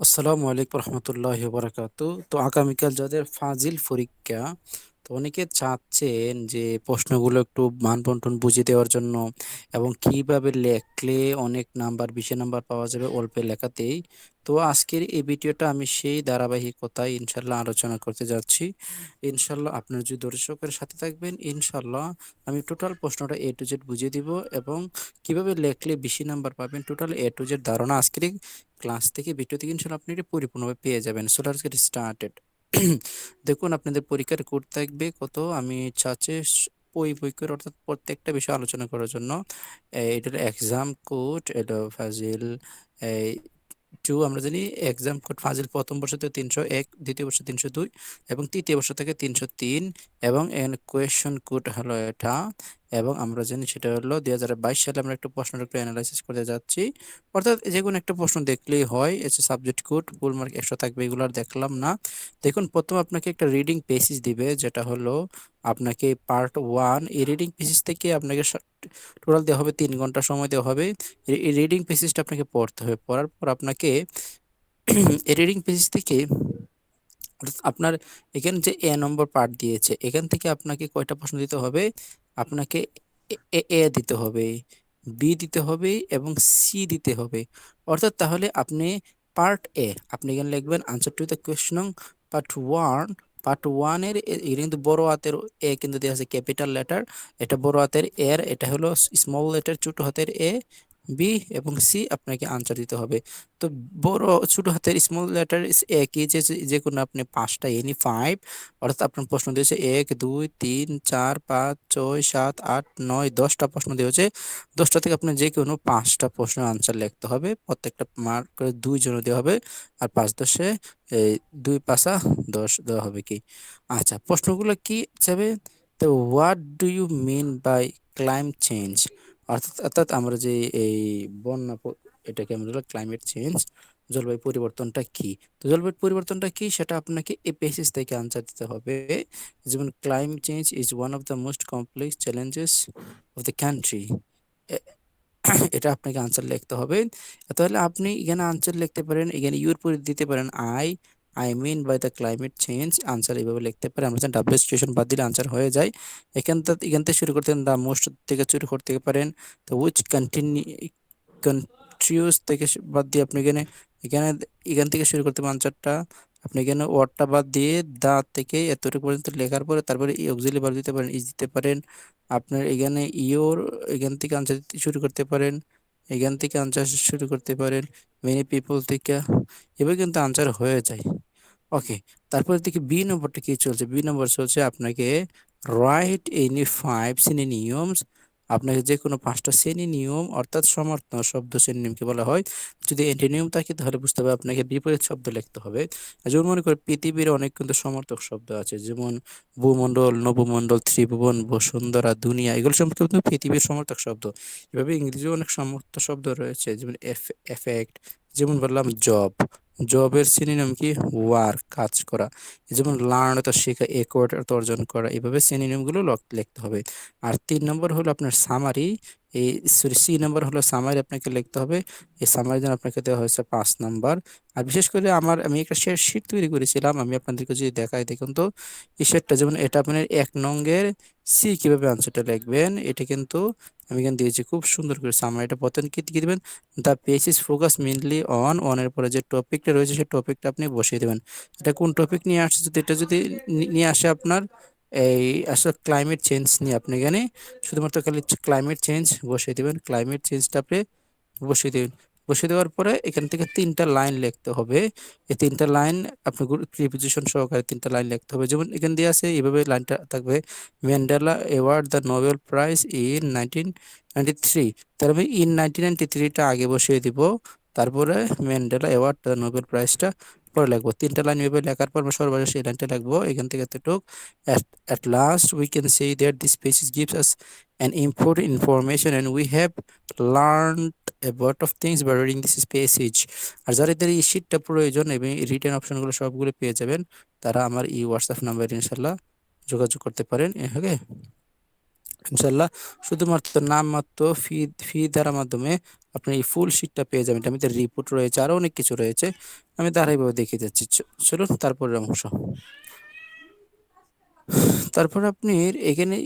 আসসালামু আলাইকুম রহমতুল্লাহ বারাকাতু তো আগামীকাল যাদের ফাজিল পরীক্ষা তো অনেকে চাচ্ছেন যে প্রশ্নগুলো একটু মান বন্টন বুঝিয়ে দেওয়ার জন্য এবং কীভাবে লেখলে অনেক নাম্বার, বেশি নাম্বার পাওয়া যাবে অল্প লেখাতেই। তো আজকের এই ভিডিওটা আমি সেই ধারাবাহিকতায় ইনশাল্লাহ আলোচনা করতে যাচ্ছি। ইনশাল্লাহ আপনার যদি দর্শকের সাথে থাকবেন, ইনশাল্লাহ আমি টোটাল প্রশ্নটা এ টু জেড বুঝিয়ে দিব এবং কীভাবে লেখলে বেশি নাম্বার পাবেন টোটাল এ টু জেড ধারণা আজকের ক্লাস থেকে ভিডিও থেকে ইনশাল্লাহ আপনি এটা পরিপূর্ণভাবে পেয়ে যাবেন। সো লেটস গেট স্টার্টেড দেখুন, আপনাদের পরীক্ষার কোড থাকবে কত? আমি চাচ্ছি বই বই অর্থাৎ প্রত্যেকটা বিষয় আলোচনা করার জন্য। এটা এক্সাম কোড এটা ফাজিল টু আমরা জানি এক্সাম কোড ফাজিল প্রথম বর্ষ থেকে তিনশো এক, দ্বিতীয় বর্ষ তিনশো দুই এবং তৃতীয় বর্ষ থেকে তিনশো তিন এবং কোয়েশন কোড হলো এটা। এবং আমরা জানি সেটা হলো দুই হাজার বাইশ সালে আমরা একটা প্রশ্ন একটু অ্যানালাইসিস করতে যাচ্ছি। অর্থাৎ যে কোনো একটা প্রশ্ন দেখলেই হয় এসে সাবজেক্ট কোড ফুল মার্ক একশো থাকবে, এগুলো আর দেখলাম না। দেখুন, প্রথম আপনাকে একটা রিডিং পেসিস দিবে, যেটা হলো আপনাকে পার্ট ওয়ান এই রিডিং পেসিস থেকে আপনাকে টোটাল দেওয়া হবে তিন ঘণ্টা সময় দেওয়া হবে। এই রিডিং পেসিসটা আপনাকে পড়তে হবে, পড়ার পর আপনাকে এই রিডিং পেসিস থেকে আপনার এখানে যে এ নম্বর পার্ট দিয়েছে, এখান থেকে আপনাকে কয়টা প্রশ্ন দিতে হবে? আপনাকে এ এ দিতে হবে, বি দিতে হবে এবং সি দিতে হবে। অর্থাৎ তাহলে আপনি পার্ট এ, আপনি এখানে লিখবেন answer to the question part one part ওয়ানের কিন্তু বড় হাতের এ কিন্তু দেওয়া আছে ক্যাপিটাল লেটার এটা বড় হাতের এর, এটা হলো স্মল লেটার ছোট হাতের এ বি এবং সি আপনাকে আনসার দিতে হবে। তো বড় ছোট হাতের স্মল লেটার একই যে যে কোনো আপনি পাঁচটা এনি ফাইভ অর্থাৎ আপনার প্রশ্ন দিয়েছে এক, দুই, তিন, চার, পাঁচ, ছয়, সাত, আট, নয়, দশটা প্রশ্ন দিয়েছে। দশটা থেকে আপনি যে কোনো পাঁচটা প্রশ্নের আনসার লিখতে হবে। প্রত্যেকটা মার্ক করে দুই জন দেওয়া হবে। আর পাঁচ দশে দুই পাঁচা, দশ দেওয়া হবে কি? আচ্ছা প্রশ্নগুলো কি হিসাবে তো what do you mean by climate change অর্থাৎ অর্থাৎ আমরা যে এই বন্যা এটাকে আমরা ক্লাইমেট চেঞ্জ জলবায়ু পরিবর্তনটা কি? তো জলবায়ু পরিবর্তনটা কি? সেটা আপনাকে এই বেসিস থেকে আনসার দিতে হবে। যেমন climate change is one of the most complex challenges of the country এটা আপনাকে আনসার লিখতে হবে। তাহলে আপনি এখানে আনসার লিখতে পারেন, এখানে ইউর পরে, দিতে পারেন I I mean by the climate change answer এইভাবে লিখতে পারে। আমরা ডাব্লিউ সিচুয়েশন বাদ দিলে আনসার হয়ে যায়। এখান থেকে এখান থেকে শুরু করতে দ্য মোস্ট থেকে শুরু করতে পারেন। তো উইচ কন্টিনিউ কন্ট্রিউস থেকে বাদ দিয়ে আপনি এখানে এখানে এখান থেকে শুরু করতে পারেন আনসারটা আপনি এখানে ওয়ার্ডটা বাদ দিয়ে দা থেকে এতটুকু পর্যন্ত লেখার পরে তারপরে অক্সিলি বার দিতে পারেন ইজ দিতে পারেন। আপনার এখানে ইওর এখান থেকে আনসার শুরু করতে পারেন। এখান থেকে আনসার শুরু করতে পারেন। মেনি পিপল থেকে। এভাবে কিন্তু আনসার হয়ে যায়। ওকে তারপরে দেখি বি নম্বরটা কি চলছে? বি নম্বর চলছে আপনাকে রাইট এনি ফাইভ সিনোনিমস আপনাকে যে কোনো পাঁচটা শ্রেণি নিয়ম অর্থাৎ সমর্থন শব্দ শ্রেণি নিয়মকে বলা হয়। যদি নিয়ম থাকে তাহলে বুঝতে হবে আপনাকে বিপরীত শব্দ লিখতে হবে। যেমন মনে করি পৃথিবীর অনেক কিন্তু সমর্থক শব্দ আছে, যেমন ভূমণ্ডল, নবমণ্ডল, ত্রিভুবন, বসুন্ধরা, দুনিয়া, এগুলো সম্পর্কে কিন্তু পৃথিবীর সমর্থক শব্দ। এভাবে ইংরেজিও অনেক সমর্থক শব্দ রয়েছে, যেমন এফেক্ট যেমন বললাম জব জবের সিনিনিয়াম কি? ওয়ার্ক কাজ করা। যেমন লার্ন অর্থাৎ শেখা একোয়ার্ড অর্থ অর্জন করা। এভাবে সিনিনিয়ামগুলো লিখতে হবে। আর তিন নম্বর হলো আপনার সামারি এই সি নাম্বার হলো সামারি আপনাকে লিখতে হবে। এই সামারি জন্য আপনাকে দেওয়া হয়েছে পাঁচ নাম্বার। আর বিশেষ করে আমার, আমি একটা শেয়ার শিট তৈরি করেছিলাম, আমি আপনাদেরকে যদি দেখাই দেখুন তো। এই শেটটা যেমন এটা আপনার এক নঙ্গের সি কীভাবে আনসারটা লিখবেন, এটা কিন্তু আমি এখানে দিয়েছি খুব সুন্দর করে সামারিটা প্রথম কি কি দেবেন? The page is focus mainly on অনের পরে যে টপিকটা রয়েছে, সেই টপিকটা আপনি বসিয়ে দেবেন। এটা কোন টপিক নিয়ে আসছে যদি, এটা যদি নিয়ে আসে আপনার? এই, আসলে ক্লাইমেট চেঞ্জ নিয়ে আপনি এখানে শুধুমাত্র খালি ক্লাইমেট চেঞ্জ বসিয়ে দেবেন। ক্লাইমেট চেঞ্জটা আপনি বসিয়ে দেবেন। বসিয়ে দেওয়ার পরে এখান থেকে তিনটা লাইন লিখতে হবে। এই তিনটা লাইন আপনি প্রিপোজিশন সহকারে তিনটা লাইন লিখতে হবে। যেমন এখান দিয়ে আছে, এইভাবে লাইনটা থাকবে। Mandela award the Nobel prize in nineteen ninety three তার আমি ইন নাইনটিন নাইনটি থ্রিটা আগে বসিয়ে দিব। তারপরে ম্যান্ডেলা অ্যাওয়ার্ড দ্য নোবেল প্রাইজটা পরে লিখব। তিনটা লাইন এভাবে লেখার পর সর্বশেষ এই লাইনটা লিখব। এখান থেকে এতটুক at last we can say that this species gives us an important information and we have learn a of things by reading this passage. আর যাদের এই শীটটা প্রয়োজন এবং রিটার্ন অপশনগুলো সবগুলো পেয়ে যাবেন, তারা আমার এই হোয়াটসঅ্যাপ নাম্বার ইনশাল্লাহ যোগাযোগ করতে পারেন। ওকে? ইনশাল্লাহ শুধুমাত্র নাম মাত্র ফি ফি দ্বারা মাধ্যমে আপনি এই ফুল শিটটা পেয়ে যাবেন। এটার মধ্যে রিপোর্ট রয়েছে আরও অনেক কিছু রয়েছে। আমি ধারাবাহিকভাবে দেখিয়ে যাচ্ছি চলুন তারপরের অংশ। তারপর আপনি এখানে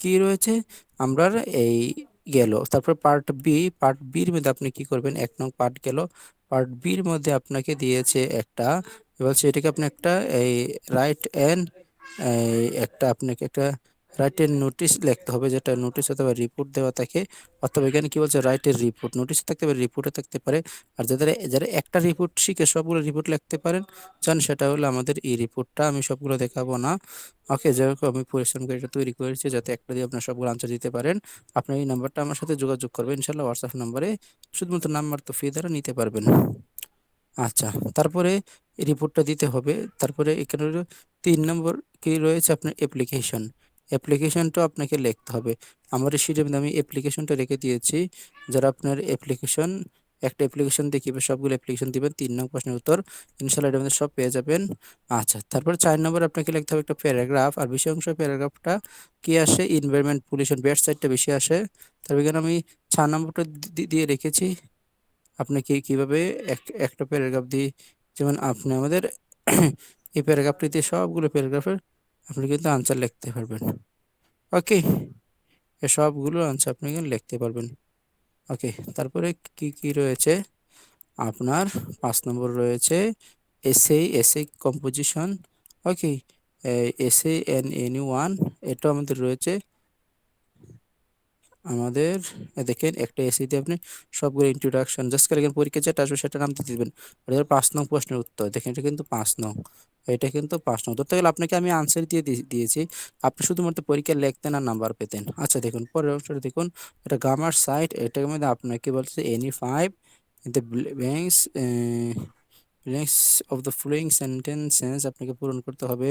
কি রয়েছে? আমরা এই গেল। তারপর পার্ট বি পার্ট বির মধ্যে আপনি কি করবেন? এক নং পার্ট গেল। পার্ট বির মধ্যে আপনাকে দিয়েছে একটা বলছে এটাকে আপনি একটা এই রাইট অ্যান্ড একটা আপনাকে একটা রাইটের নোটিশ লিখতে হবে, যেটা নোটিশ অথবা রিপোর্ট দেওয়া থাকে, অথবা এখানে কি বলছে রাইটের রিপোর্ট নোটিশ থাকতে পারে রিপোর্টে থাকতে পারে। আর যাদের, যারা একটা রিপোর্ট শিখে সবগুলো রিপোর্ট লিখতে পারেন চান সেটা হলো আমাদের এই রিপোর্টটা আমি সবগুলো দেখাবো না। ওকে হোক, আমি পরিশ্রম করে এটা তৈরি করেছি, যাতে একটা দিয়ে আপনার সবগুলো আনসার দিতে পারেন। আপনি এই নাম্বারটা আমার সাথে যোগাযোগ করবেন ইনশাল্লাহ হোয়াটসঅ্যাপ নাম্বারে শুধুমাত্র নাম্বার তো ফি দ্বারা নিতে পারবেন। আচ্ছা তারপরে রিপোর্টটা দিতে হবে, তারপরে এখানে তিন নম্বর কি রয়েছে আপনার অ্যাপ্লিকেশন অ্যাপ্লিকেশনটা আপনাকে লিখতে হবে। আমার মধ্যে আমি অ্যাপ্লিকেশনটা রেখে দিয়েছি। যারা আপনার অ্যাপ্লিকেশন একটা অ্যাপ্লিকেশন দেখিয়ে সবগুলো অ্যাপ্লিকেশন দিবেন, তিন নম্বর প্রশ্নের উত্তর। ইনশাল্লাহ মধ্যে সব পেয়ে যাবেন। আচ্ছা তারপর চার নম্বর আপনাকে লিখতে হবে একটা প্যারাগ্রাফ আর বেশি অংশ প্যারাগ্রাফটা কি আসে? ইনভায়রনমেন্ট পলিউশন ব্যাড সাইডটা বেশি আসে। তারপর এখানে আমি চার নম্বরটা দিয়ে রেখেছি। আপনি কি কীভাবে এক, একটা প্যারাগ্রাফ দিয়ে, যেমন আপনি আমাদের এই প্যারাগ্রাফটিতে সবগুলো প্যারাগ্রাফের আপনি কিন্তু আনসার লিখতে পারবেন। ওকে সবগুলো আনসার আপনি কিন্তু লিখতে পারবেন। ওকে তারপরে কি কি রয়েছে? আপনার পাঁচ নম্বর রয়েছে এসে এসে কম্পোজিশন ওকে এসে এন এন ওয়ান এটা আমাদের রয়েছে। আমাদের দেখেন, একটা এসিতে আপনি সবগুলো ইন্ট্রোডাকশন জাস্ট করে এখানে পরীক্ষা যেটা আসবে সেটা নাম দিয়ে দিবেন। ওটা পাঁচ নং প্রশ্নের উত্তর। দেখেন, এটা কিন্তু পাঁচ নং। এটা কিন্তু পাঁচ নং। ধরতে গেলে আপনাকে আমি আনসার দিয়ে দিয়েছি। আপনি শুধুমাত্র পরীক্ষা লিখতেন আর নাম্বার পেতেন। আচ্ছা দেখুন, পরের অংশটা দেখুন। এটা গামার সাইট এটার মধ্যে আপনাকে বলছে any five the banks blanks of the following sentences আপনাকে পূরণ করতে হবে।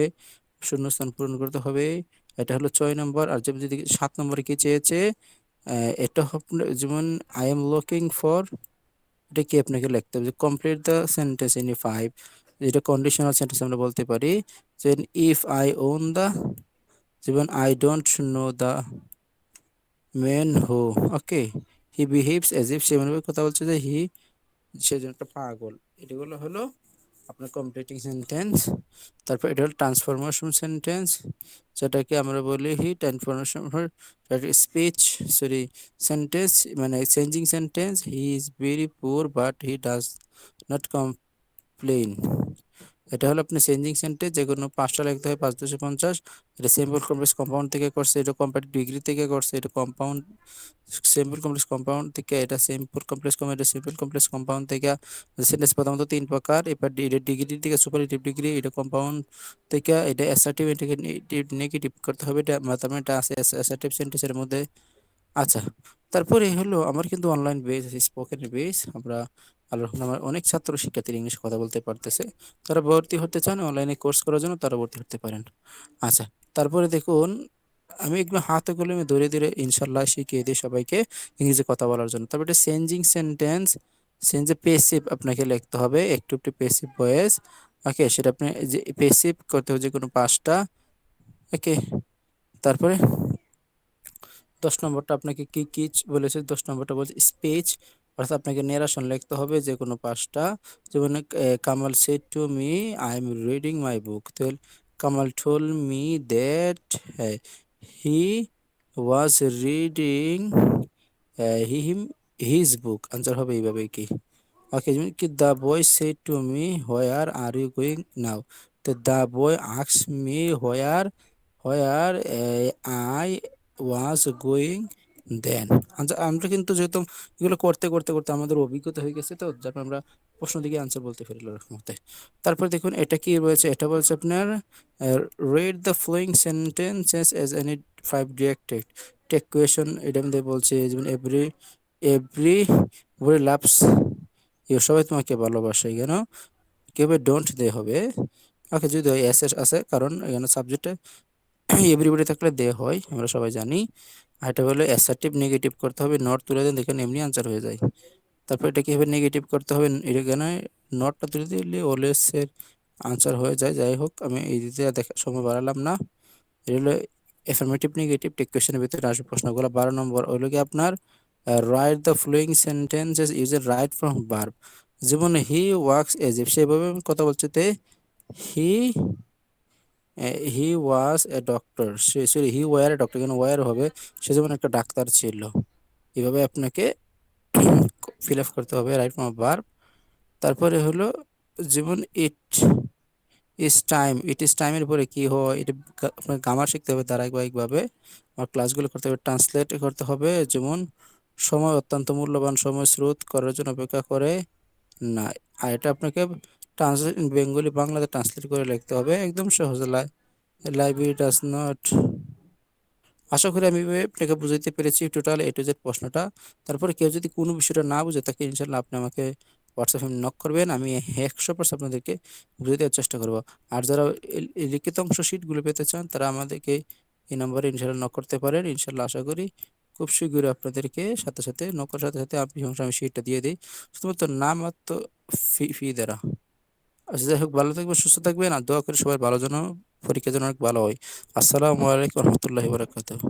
শূন্যস্থান পূরণ করতে হবে। এটা হলো ছয় নম্বর। আর যদি সাত নম্বরে কি চেয়েছে? এটা আপনার যেমন আই এম লুকিং ফর এটা কি আপনাকে লিখতে হবে? Complete the sentence in five যেটা কন্ডিশনাল সেন্টেন্স আমরা বলতে পারি যে ইফ আই ওন দ্য যেমন I don't know the man who okay he behaves as if সে কথা বলছে যে হি সে যেন একটা পাগল। এগুলো হলো আপনার কমপ্লিটিং সেন্টেন্স তারপর এটা হলো ট্রান্সফরমেশন সেন্টেন্স যেটাকে আমরা বলি he transformation speech sorry sentence মানে changing sentence he is very poor but he does not complain এটা হলো আপনি চেঞ্জিং সেন্টেন্স যে কোনো পাঁচটা লিখতে হয় পাঁচ, দুশো পঞ্চাশ। এটা সিম্পল কমপ্লেক্স কম্পাউন্ড থেকে করছে, এটা কম্পারেটিভ ডিগ্রি থেকে করছে, এটা কম্পাউন্ড সিম্পল কমপ্লেক্স কম্পাউন্ড থেকে, এটা সিম্পল কমপ্লেক্স কম এটা সিম্পল কমপ্লেক্স কম্পাউন্ড থেকে। সেন্টেন্স প্রথমত তিন প্রকার, এবার এটা ডিগ্রি থেকে সুপারলেটিভ ডিগ্রি এটা কম্পাউন্ড থেকে, এটা অ্যাসার্টিভ নেগেটিভ করতে হবে, এটা মানে এটা আছে অ্যাসার্টিভ সেন্টেন্সের মধ্যে। আচ্ছা তারপরে হলো, আমার কিন্তু অনলাইন বেস স্পোকেন বেস আমরা আমার অনেক ছাত্র শিক্ষার্থী ইংলিশে কথা বলতে পারতেছে। তারা ভর্তি হতে চান অনলাইনে কোর্স করার জন্য তারা ভর্তি হতে পারেন। আচ্ছা তারপরে দেখুন, আমি একদম হাতে কলমে ধরে ধরে ইনশাল্লাহ শিখিয়ে দিই সবাইকে ইংরেজি কথা বলার জন্য। তারপরে এটা চেঞ্জিং সেন্টেন্স চেঞ্জে পেসিভ আপনাকে লিখতে হবে, একটু একটু পেসিভ ভয়েস ওকে সেটা আপনি যে পেসিভ করতে হবে যে কোনো পাঁচটা ওকে তারপরে দশ নম্বরটা আপনাকে কি কি বলেছে? দশ নম্বরটা বলছে স্পিচ অর্থাৎ আপনাকে নেরাশন লিখতে হবে যে কোনো পাঁচটা। যেমন Kamal said to me I am reading my book তো Kamal told me that he was reading he him his book answer হবে এইভাবে কি? ওকে যেমন কি the boy said to me where are you going now তো the boy আক্স me where where I was going then. আমরা কিন্তু যেহেতু এগুলো করতে করতে করতে আমাদের অভিজ্ঞতা হয়ে গেছে তো, যার আমরা প্রশ্ন দিকে আনসার বলতে পারি রহমতে তারপর দেখুন, এটা কি রয়েছে? এটা বলছে আপনার read the following sentences as any five directed take question এটা মধ্যে বলছে, যেমন every every way loves you সবাই তোমাকে ভালোবাসে, কেন? কীভাবে ডোন্ট দে হবে। ওকে, যদি এস এস আছে, কারণ এখানে সাবজেক্টে এভরিবডি থাকলে দে হয়, আমরা সবাই জানি। আর এটা হলো অ্যাসার্টিভ নেগেটিভ করতে হবে নট তুলে দেন, দেখেন এমনি আনসার হয়ে যায়। তারপর এটা কীভাবে নেগেটিভ করতে হবে? এখানে নটটা তুলে দিলে এর আনসার হয়ে যায়। যাই হোক, আমি এই দিতে দেখা, সময় বাড়ালাম না। এটা হলো এফার্মেটিভ নেগেটিভ টেক কোয়েশনের ভিতরে আসবে প্রশ্নগুলো। বারো নম্বর ওইগুলো কি আপনার? Write the following sentences use a right form verb যেমন হি ওয়ার্কস এজ ইফ সেভাবে আমি কথা বলছি তে he he was a doctor say sorry he were a doctor কেন ওয়ার হবে? সে যেমন একটা ডাক্তার ছিল। এভাবে আপনাকে ফিল আপ করতে হবে রাইট ফ্রম ভার্ব তারপরে হলো, যেমন ইট ইস টাইম ইট ইস টাইমের পরে কি হয়? এটা আপনার গামার শিখতে হবে ধারাবাহিকভাবে আমার ক্লাসগুলো করতে হবে ট্রান্সলেট করতে হবে। যেমন, সময় অত্যন্ত মূল্যবান, সময় স্রোত করার জন্য অপেক্ষা করে না। আর এটা আপনাকে ট্রান্সলেট বেঙ্গলি বাংলাতে ট্রান্সলেট করে লিখতে হবে, একদম সহজ লাইব্রেরি ডাজ নট আশা করি আমি আপনাকে বুঝাইতে পেরেছি টোটাল এ টু জেড প্রশ্নটা। তারপরে কেউ যদি কোনো বিষয়টা না বুঝে, তাকে ইনশাল্লাহ আপনি আমাকে হোয়াটসঅ্যাপে নক করবেন, আমি একশো পার্সেন্ট আপনাদেরকে বুঝে দেওয়ার চেষ্টা করব। আর যারা লিখিত অংশ শিটগুলো পেতে চান, তারা আমাদেরকে এই নম্বরে ইনশাল্লাহ নক করতে পারেন। ইনশাল্লাহ আশা করি খুব শীঘ্রই আপনাদেরকে সাথে সাথে নকর সাথে সাথে আপনি আমি শিটটা দিয়ে দিই। শুধুমাত্র নাম ফি ফি দ্বারা। যাই হোক, ভালো থাকবেন, সুস্থ থাকবেন, আর দোয়া করে সবাই ভালো যেন পরীক্ষা যেন অনেক ভালো হয়। আসসালামু আলাইকুম রহমতুল্লাহি বারাকাতুহু।